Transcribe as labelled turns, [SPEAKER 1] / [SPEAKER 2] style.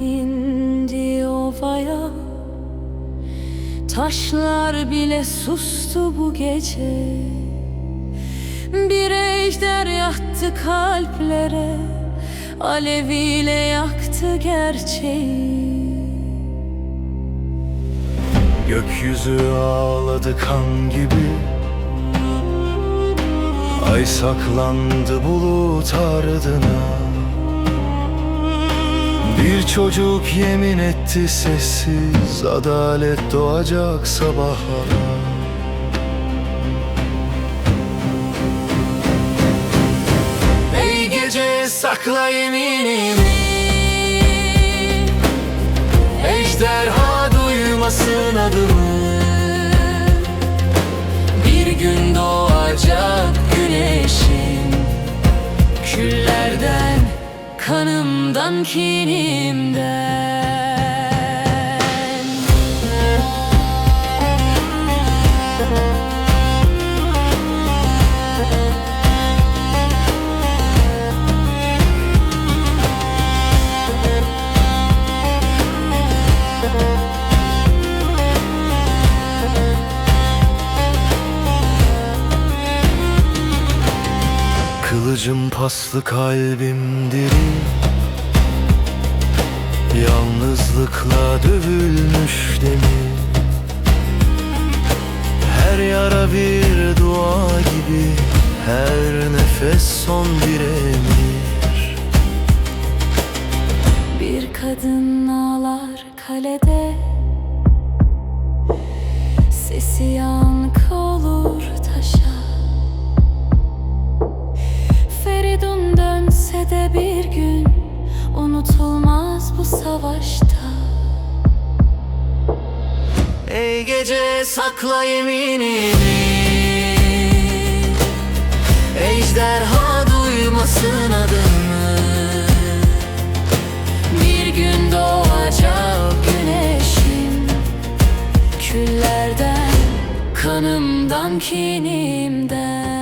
[SPEAKER 1] indi ovaya Taşlar bile sustu bu gece. Bir ejder yattı kalplere Aleviyle yaktı gerçeği.
[SPEAKER 2] Gökyüzü ağladı kan gibi. Ay saklandı bulut ardına. Bir çocuk yemin etti sessiz Adalet doğacak sabahlara Ey gece sakla yeminimi. Ejderha duymasın adımı.
[SPEAKER 1] Bir gün doğacak güneşim. Küllerden, kanımdan, kinimden
[SPEAKER 2] Kılıcım paslı kalbim diri Yalnızlıkla dövülmüş demir. Her yara bir dua gibi Her nefes son bir emir.
[SPEAKER 1] Bir kadın ağlar kalede. Sesi yankı olur dönse de bir gün Unutulmaz bu savaşta?
[SPEAKER 2] Ey gece sakla yeminini. Ejderha duymasın adını
[SPEAKER 1] Bir gün doğacak güneşim. Küllerden, kanımdan, kinimden